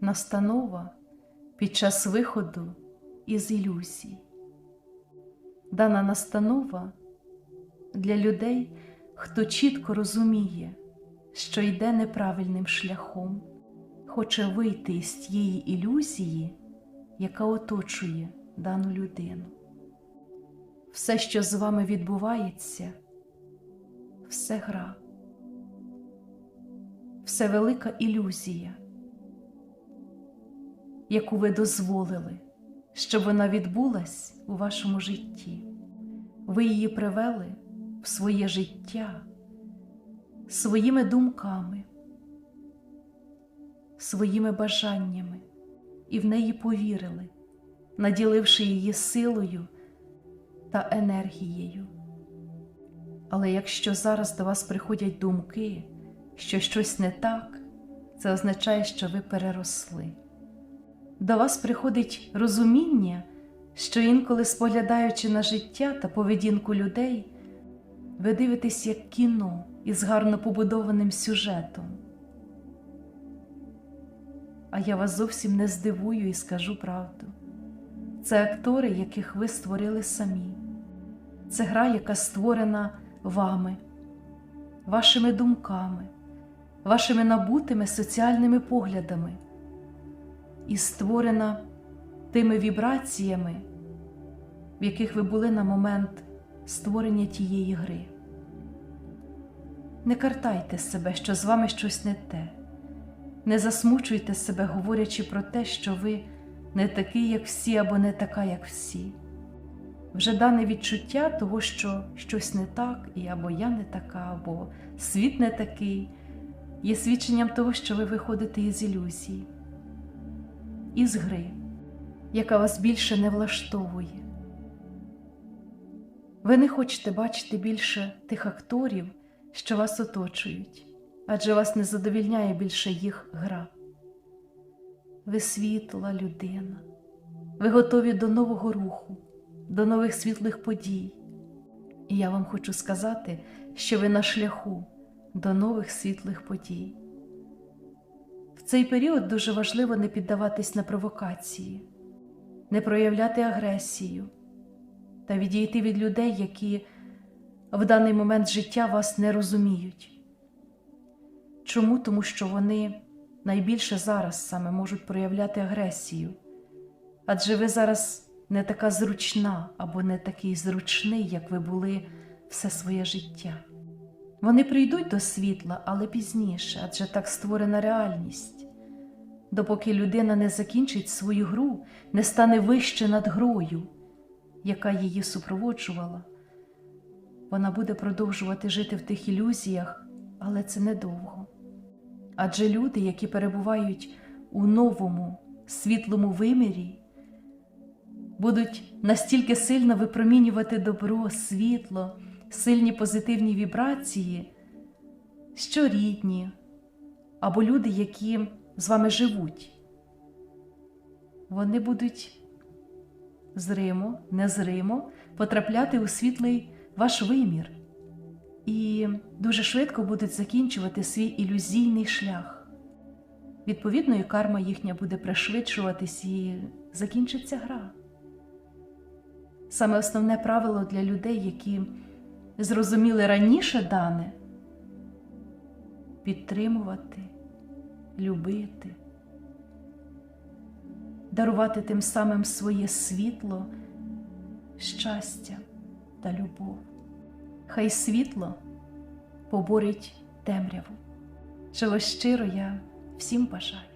настанова під час виходу із ілюзій. Дана настанова для людей, хто чітко розуміє, що йде неправильним шляхом, хоче вийти із тієї ілюзії, яка оточує дану людину. Все, що з вами відбувається, все гра, все велика ілюзія, яку ви дозволили, щоб вона відбулась у вашому житті. Ви її привели в своє життя своїми думками, своїми бажаннями і в неї повірили, наділивши її силою та енергією. Але якщо зараз до вас приходять думки, що щось не так, це означає, що ви переросли. До вас приходить розуміння, що інколи споглядаючи на життя та поведінку людей, ви дивитесь як кіно із гарно побудованим сюжетом. А я вас зовсім не здивую і скажу правду. Це актори, яких ви створили самі. Це гра, яка створена вами, вашими думками, вашими набутими соціальними поглядами і створена тими вібраціями, в яких ви були на момент створення тієї гри. Не картайте себе, що з вами щось не те, не засмучуйте себе, говорячи про те, що ви не такий, як всі, або не така, як всі. Вже дане відчуття того, що щось не так, і або я не така, або світ не такий, є свідченням того, що ви виходите із ілюзії, із гри, яка вас більше не влаштовує. Ви не хочете бачити більше тих акторів, що вас оточують, адже вас не задовільняє більше їх гра. Ви світла людина, ви готові до нового руху, до нових світлих подій. І я вам хочу сказати, що ви на шляху до нових світлих подій. Цей період дуже важливо не піддаватись на провокації, не проявляти агресію та відійти від людей, які в даний момент життя вас не розуміють. Чому? Тому що вони найбільше зараз саме можуть проявляти агресію, адже ви зараз не така зручна або не такий зручний, як ви були все своє життя. Вони прийдуть до світла, але пізніше, адже так створена реальність. Допоки людина не закінчить свою гру, не стане вище над грою, яка її супроводжувала, вона буде продовжувати жити в тих ілюзіях, але це недовго. Адже люди, які перебувають у новому світлому вимірі, будуть настільки сильно випромінювати добро, світло, сильні позитивні вібрації, що рідні або люди, які з вами живуть, вони будуть зримо, незримо потрапляти у світлий ваш вимір і дуже швидко будуть закінчувати свій ілюзійний шлях. Відповідно, і карма їхня буде пришвидшуватись і закінчиться гра. Саме основне правило для людей, які зрозуміли раніше дане підтримувати, любити, дарувати тим самим своє світло, щастя та любов. Хай світло поборить темряву. Чого щиро я всім бажаю.